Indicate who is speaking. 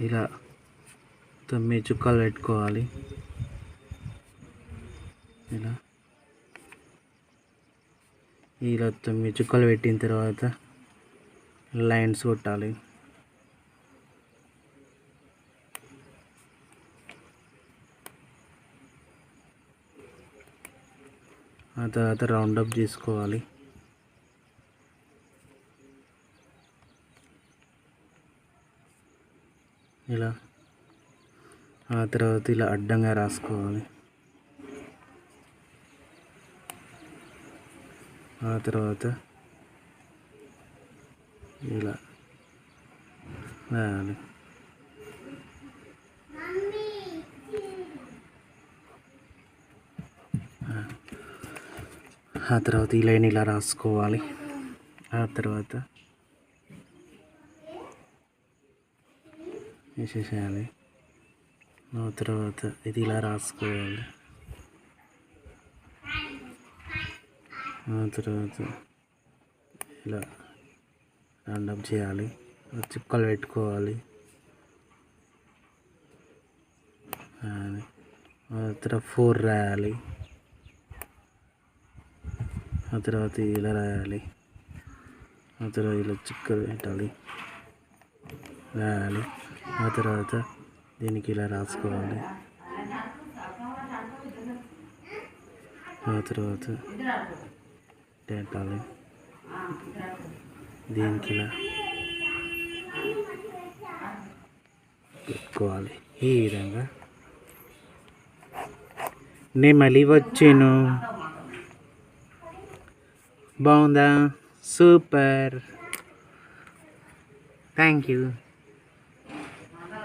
Speaker 1: ఇలా తొమ్మిది చుక్కలు పెట్టుకోవాలి. ఇలా ఇలా తొమ్మిది చుక్కలు పెట్టిన తర్వాత లైన్స్ కొట్టాలి. ఆ తర్వాత రౌండప్ చేసుకోవాలి. ఇలా ఆ తర్వాత ఇలా అడ్డంగా రాసుకోవాలి. ఆ తర్వాత ఇలా రాయాలి. ఆ తర్వాత ఈ లైన్ ఇలా రాసుకోవాలి. ఆ తర్వాత వేసేసేయాలి ఆ తర్వాత ఇది ఇలా రాసుకోవాలి. ఆ తర్వాత ఇలా రౌండప్ చేయాలి. చిక్కలు పెట్టుకోవాలి. అది. ఆ తర్వాత ఫోర్ రాయాలి. ఆ తర్వాత ఇలా రాయాలి. ఆ తర్వాత ఇలా చిక్కలు పెట్టాలి. రాయాలి. ఆ తర్వాత దీనికి ఇలా రాసుకోవాలి. ఆ తర్వాత పెట్టాలి దీనికి ఇలా పెట్టుకోవాలి. ఈ విధంగా. నేను మళ్ళీ వచ్చాను. బాగుందా? సూపర్. Thank you.